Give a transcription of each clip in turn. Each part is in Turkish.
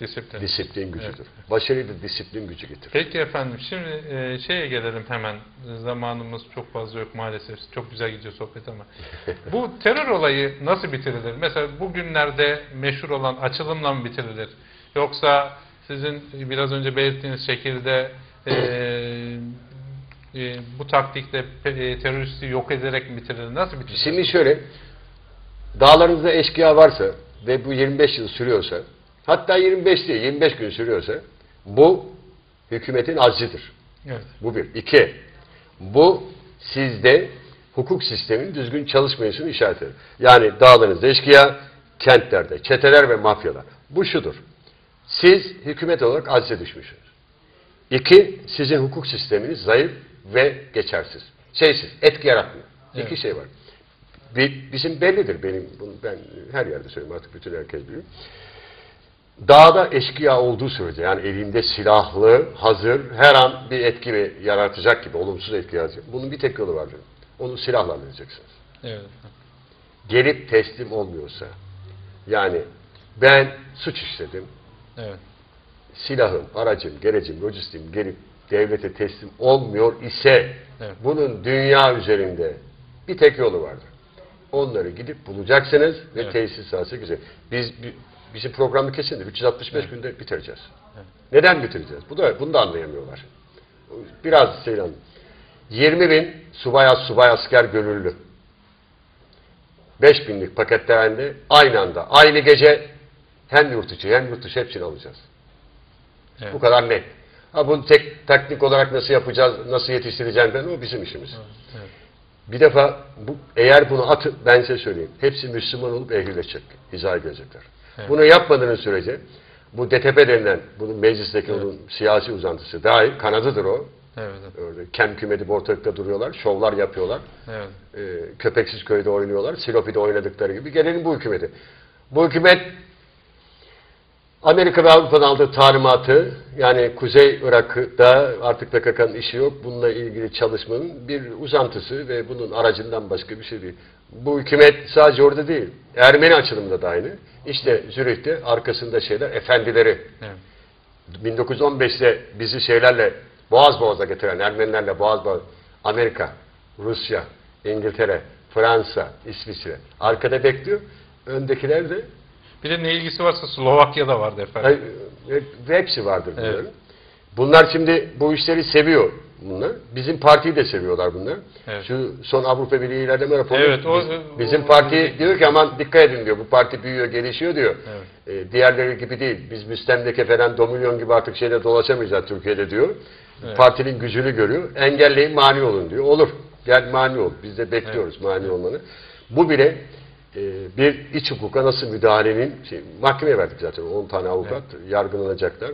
Disiplin. Disiplin gücüdür. Başarıyı da disiplin gücü getirir. Peki efendim şimdi e, şeye gelelim hemen. Zamanımız çok fazla yok maalesef. Çok güzel gidiyor sohbet ama. Bu terör olayı nasıl bitirilir? Mesela bugünlerde meşhur olan açılımla mı bitirilir? Yoksa sizin biraz önce belirttiğiniz şekilde e, e, bu taktikle e, teröristi yok ederek mi bitirilir? Nasıl bitirilir? Şimdi şöyle, dağlarınızda eşkıya varsa ve bu 25 yıl sürüyorsa, hatta 25 değil, 25 gün sürüyorsa, bu hükümetin aczidir. Evet. Bu bir. İki, bu sizde hukuk sisteminin düzgün çalışmayışını işaret eder. Yani dağlarınızda eşkıya, kentlerde çeteler ve mafyalar. Bu şudur. Siz hükümet olarak acize düşmüşsünüz. İki, sizin hukuk sisteminiz zayıf ve geçersiz. Şeysiz, etki yaratmıyor. Evet. İki şey var. Bir, bizim bellidir benim, bunu ben her yerde söylüyorum artık bütün herkes biliyor. Dağda eşkıya olduğu sürece yani elinde silahlı, hazır, her an bir etki yaratacak gibi, olumsuz etki yaratacak. Bunun bir tek yolu vardır. Onu silahla halledeceksiniz. Evet. Gelip teslim olmuyorsa, yani ben suç işledim, Evet. silahım, aracım, gerecim, lojistiğim gelip devlete teslim olmuyor ise Evet. bunun dünya üzerinde bir tek yolu vardır. Onları gidip bulacaksınız ve Evet. tesis alsa güzel. Biz bi- bizim programı kesindir. 365 Evet. günde bitireceğiz. Evet. Neden bitireceğiz? Bu da bunu da anlayamıyorlar. Biraz lan. 20 bin subay subay asker gönüllü. 5 binlik paketlerinde aynı anda, aynı gece hem yurt içi hem yurt dışı hepsini alacağız. Evet. Bu kadar net. Ha bunu tek teknik olarak nasıl yapacağız, nasıl yetiştireceğim ben o bizim işimiz. Evet. Bir defa bu, eğer bunu atıp ben size söyleyeyim. Hepsi Müslüman olup ehlileşecek. Hizaya gelecekler. Evet. Bunu yapmadığınız sürece bu DTP denilen bunun meclisteki Evet. onun siyasi uzantısı dahil kanadıdır o. Evet. Öyle kem kümedi ortalıkta duruyorlar. Şovlar yapıyorlar. Evet. Ee, köpeksiz köyde oynuyorlar. Silopi'de oynadıkları gibi. Gelelim bu hükümete. Bu hükümet Amerika ve Avrupa'dan aldığı talimatı yani Kuzey Irak'ta artık PKK'nın işi yok. Bununla ilgili çalışmanın bir uzantısı ve bunun aracından başka bir şey değil. Bu hükümet sadece orada değil. Ermeni açılımında da aynı. İşte Zürih'te arkasında şeyler efendileri. Evet. 1915'te bizi şeylerle boğaz boğaza getiren Ermenilerle boğaz boğaz Amerika, Rusya, İngiltere, Fransa, İsviçre arkada bekliyor. Öndekiler de Bir de ne ilgisi varsa Slovakya'da vardı efendim. e, hepsi vardır. Evet. Bunlar şimdi bu işleri seviyor bunlar. Bizim partiyi de seviyorlar bunlar. Evet. Şu son Avrupa Birliği ilerleme raporu. Evet, o- o- bizim o- parti diyor ki aman dikkat edin diyor. Bu parti büyüyor, gelişiyor diyor. Evet. E, diğerleri gibi değil. Biz müstemleke falan domilyon gibi artık şeyde dolaşamayacağız Türkiye'de diyor. Evet. Partinin gücünü görüyor. Engelleyin mani olun diyor. Olur. Gel mani ol. Biz de bekliyoruz mani olmanı. Bu bile e, bir iç hukuka nasıl müdahalenin şey, mahkemeye verdik zaten 10 tane avukat yargılanacaklar.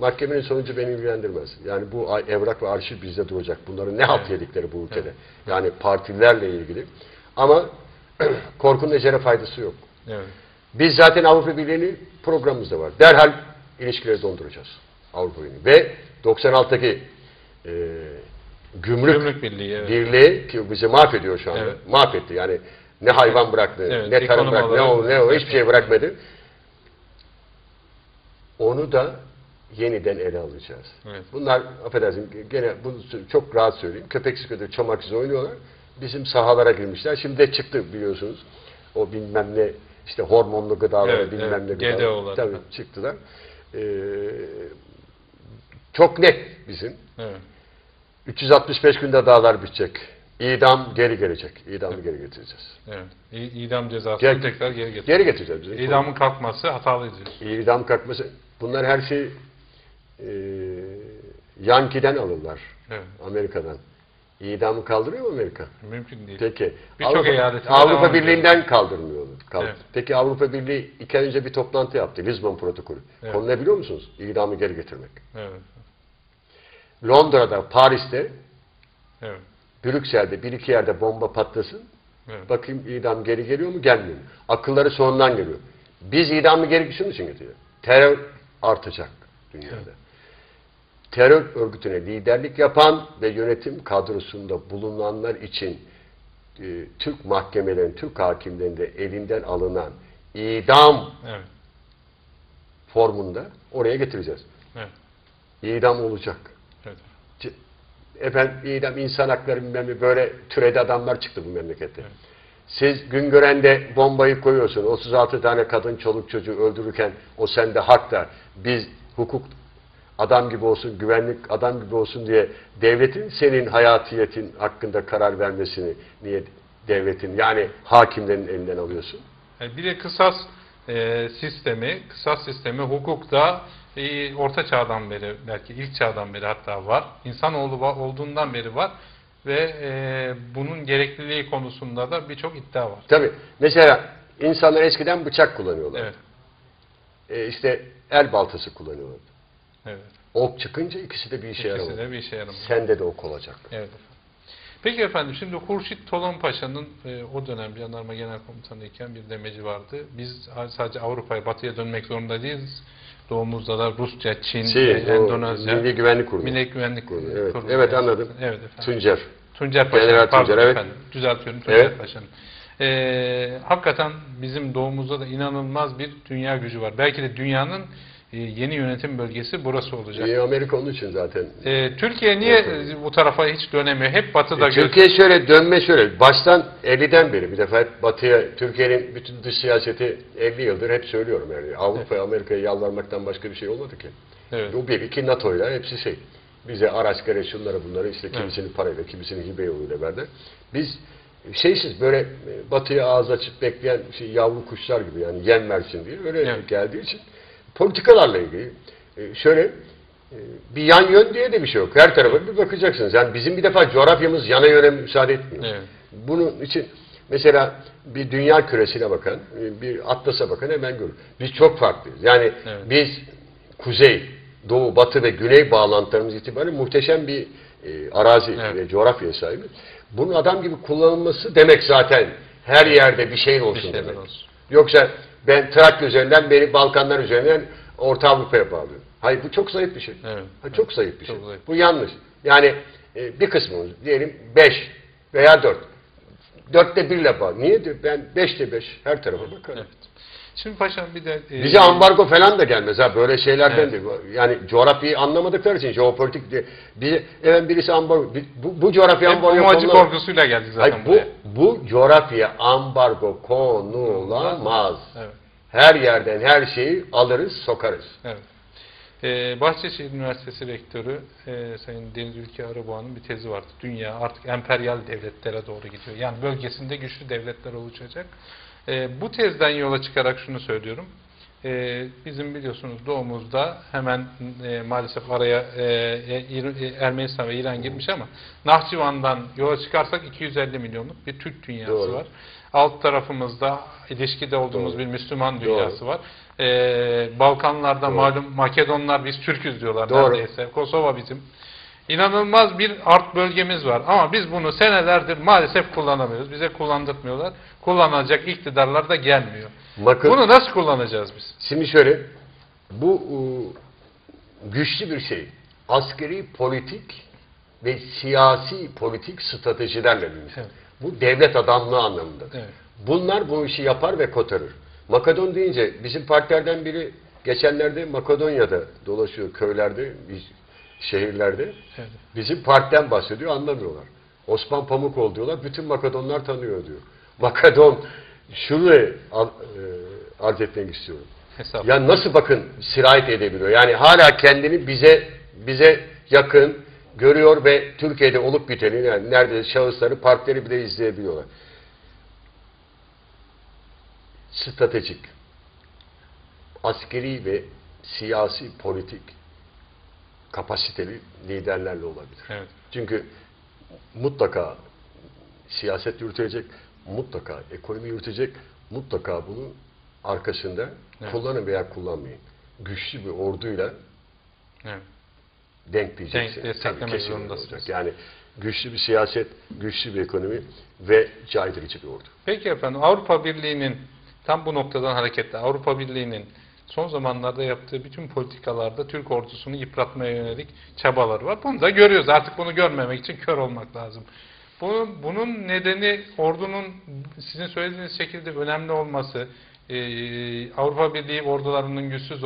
Mahkemenin sonucu beni ilgilendirmez. Yani bu evrak ve arşiv bizde duracak. Bunların ne halt yedikleri bu ülkede. Yani partilerle ilgili. Ama korkunun ecele faydası yok. Evet. Biz zaten Avrupa Birliği'nin programımızda var. Derhal ilişkileri donduracağız. Avrupa Birliği. Ve 96'daki e, gümrük, Gümrük Birliği, evet. birliği ki bizi mahvediyor şu anda. Evet. Mahvetti. Yani ne hayvan bıraktı, Evet, ne tarım bıraktı, ne o ne o hiçbir şey bırakmadı. Onu da yeniden ele alacağız. Evet. Bunlar affedersin gene bunu çok rahat söyleyeyim. Köpeksiz kötü çomaksız oynuyorlar. Bizim sahalara girmişler. Şimdi de çıktı biliyorsunuz. O bilmem ne işte hormonlu gıdalara Evet, bilmem evet. ne gıdalara. GDO'lar. Tabii çıktılar. Ee, çok net bizim. Evet. 365 günde dağlar bitecek. İdam geri gelecek. İdamı geri getireceğiz. Evet. İdam cezasını Gel- tekrar geri getir. Geri getireceğiz. İdamın kalkması hatalıydı. İdam kalkması. Bunlar her şey e, Yanki'den alırlar. Evet. Amerika'dan. İdamı kaldırıyor mu Amerika? Mümkün değil. Peki. Birçok Avrupa, Birliği'nden kaldırmıyor. Kaldır. Evet. Peki Avrupa Birliği iki ay önce bir toplantı yaptı. Lisbon protokolü. Evet. Konu ne biliyor musunuz? İdamı geri getirmek. Evet. Londra'da, Paris'te, Evet. Brüksel'de bir iki yerde bomba patlasın. Evet. Bakayım idam geri geliyor mu? Gelmiyor? Akılları sonundan geliyor. Biz idamı geri şunun için getiriyor. Terör artacak dünyada. Terör örgütüne liderlik yapan ve yönetim kadrosunda bulunanlar için e, Türk mahkemelerin, Türk hakimlerinde elinden alınan idam Evet. formunda oraya getireceğiz. Evet. İdam olacak. Evet. Efendim idam, insan hakları bilmem ne böyle türedi adamlar çıktı bu memlekette. Evet. Siz Güngören'de bombayı koyuyorsun. 36 tane kadın çoluk çocuğu öldürürken o sende hak da biz hukuk adam gibi olsun, güvenlik adam gibi olsun diye devletin senin hayatiyetin hakkında karar vermesini niye devletin yani hakimlerin elinden alıyorsun? E, Bir de kısas e, sistemi, kısas sistemi hukukta e, orta çağdan beri, belki ilk çağdan beri hatta var. İnsanoğlu va- olduğundan beri var ve e, bunun gerekliliği konusunda da birçok iddia var. Tabii. Mesela insanlar eskiden bıçak kullanıyorlar. Evet, E, işte el baltası kullanıyorlar. Evet. Ok çıkınca ikisi de bir işe İkisi yaramadı. de bir işe yaramıyor. Sende de ok olacak. Evet efendim. Peki efendim şimdi Hurşit Tolon Paşa'nın e, o dönem Jandarma Genel Komutanı iken bir demeci vardı. Biz sadece Avrupa'ya, Batı'ya dönmek zorunda değiliz. Doğumuzda da Rusça, Çin, Şey, Endonezya, Milli Güvenlik Kurumu. Milli Güvenlik Kurumu. evet. Kurumu. Evet, anladım. Evet efendim. Tuncer. Tuncer Paşa. General pardon Tuncer, evet. efendim. Düzeltiyorum Tuncer Evet. Paşa'nın. Ee, hakikaten bizim doğumuzda da inanılmaz bir dünya gücü var. Belki de dünyanın yeni yönetim bölgesi burası olacak. İyi Amerika onun için zaten. Ee, Türkiye niye e, bu tarafa hiç dönemiyor? Hep batıda E, göz- Türkiye şöyle dönme şöyle. Baştan 50'den beri bir defa hep Batı'ya, Türkiye'nin bütün dış siyaseti 50 yıldır hep söylüyorum yani. Avrupa'ya, Amerika'ya yalvarmaktan başka bir şey olmadı ki. Evet. Bu bir, iki NATO'yla hepsi şey. Bize araç gereç şunları bunları işte kimisini parayla, kimisini hibe yoluyla verdi. Biz şeysiz böyle e, batıya ağız açıp bekleyen şey, yavru kuşlar gibi yani yem versin diye öyle Evet. geldiği için politikalarla ilgili e, şöyle bir yan yön diye de bir şey yok. Her tarafa bir bakacaksınız. Yani bizim bir defa coğrafyamız yana yöne müsaade etmiyor. Evet. Bunun için mesela bir dünya küresine bakan, e, bir atlasa bakan hemen görür. Biz çok farklıyız. Yani Evet. biz kuzey, doğu, batı ve güney bağlantılarımız itibariyle muhteşem bir e, arazi Evet. ve coğrafyaya sahibiz. Bunun adam gibi kullanılması demek zaten her yerde bir şeyin olsun şeyler demek. olsun. Yoksa ben Trakya üzerinden beni Balkanlar üzerinden Orta Avrupa'ya bağlıyorum. Hayır bu çok zayıf bir şey. Evet. Ha, çok zayıf bir Çok şey. zayıf. Bu yanlış. Yani e, bir kısmımız diyelim 5 veya 4. Dörtte birle bağlı. Niye diyor? Ben beşte beş her tarafa bakarım. Evet. Şimdi paşam bir de e, Bize ambargo falan da gelmez ha böyle şeylerden Evet. değil. Yani coğrafyayı anlamadıkları için jeopolitik diye. Bize, evet birisi ambargo. bi- Bu, bu coğrafya hep ambargo konulamaz. korkusuyla geldik zaten Hayır, bu, buraya. bu coğrafya ambargo konulamaz. Evet. Her yerden her şeyi alırız sokarız. Evet. Ee, Bahçeşehir Üniversitesi Rektörü e, Sayın Deniz Ülke Arıboğa'nın bir tezi vardı. Dünya artık emperyal devletlere doğru gidiyor. Yani bölgesinde güçlü devletler oluşacak. E, bu tezden yola çıkarak şunu söylüyorum. E, bizim biliyorsunuz doğumuzda hemen e, maalesef araya e, e, e, Ermenistan ve İran girmiş ama Nahçıvan'dan yola çıkarsak 250 milyonluk bir Türk dünyası Doğru. var. Alt tarafımızda ilişkide olduğumuz Doğru. bir Müslüman Doğru. dünyası var. Ee, Balkanlarda Doğru. malum Makedonlar biz Türküz diyorlar Doğru. neredeyse. Kosova bizim. İnanılmaz bir art bölgemiz var. Ama biz bunu senelerdir maalesef kullanamıyoruz. Bize kullandırmıyorlar. Kullanacak iktidarlar da gelmiyor. Bakın Bunu nasıl kullanacağız biz? şimdi şöyle bu e, güçlü bir şey. Askeri politik ve siyasi politik stratejilerle büyümüş. Evet. Bu devlet adamlığı anlamında. Evet. Bunlar bu işi yapar ve kotarır. Makedon deyince bizim partilerden biri geçenlerde Makedonya'da dolaşıyor köylerde, şehirlerde. Evet. Bizim partiden bahsediyor anlamıyorlar. Osman Pamukoğlu diyorlar. Bütün Makedonlar tanıyor diyor. Makedon şunu e, arz etmek istiyorum. Hesap. Ya nasıl bakın sirayet edebiliyor? Yani hala kendini bize bize yakın görüyor ve Türkiye'de olup biteni yani nerede şahısları, partileri bile izleyebiliyorlar. Stratejik, askeri ve siyasi politik kapasiteli liderlerle olabilir. Evet. Çünkü mutlaka siyaset yürütecek, mutlaka ekonomi yürütecek, mutlaka bunu arkasında Evet. kullanın veya kullanmayın. Güçlü bir orduyla Evet. Denk- desteklemek Tabii, kesin zorundasınız. olacak. Yani güçlü bir siyaset, güçlü bir ekonomi ve caydırıcı bir ordu. Peki efendim Avrupa Birliği'nin tam bu noktadan hareketle Avrupa Birliği'nin son zamanlarda yaptığı bütün politikalarda Türk ordusunu yıpratmaya yönelik çabaları var. Bunu da görüyoruz. Artık bunu görmemek için kör olmak lazım. Bunun, bunun nedeni ordunun sizin söylediğiniz şekilde önemli olması, e, Avrupa Birliği ordularının güçsüz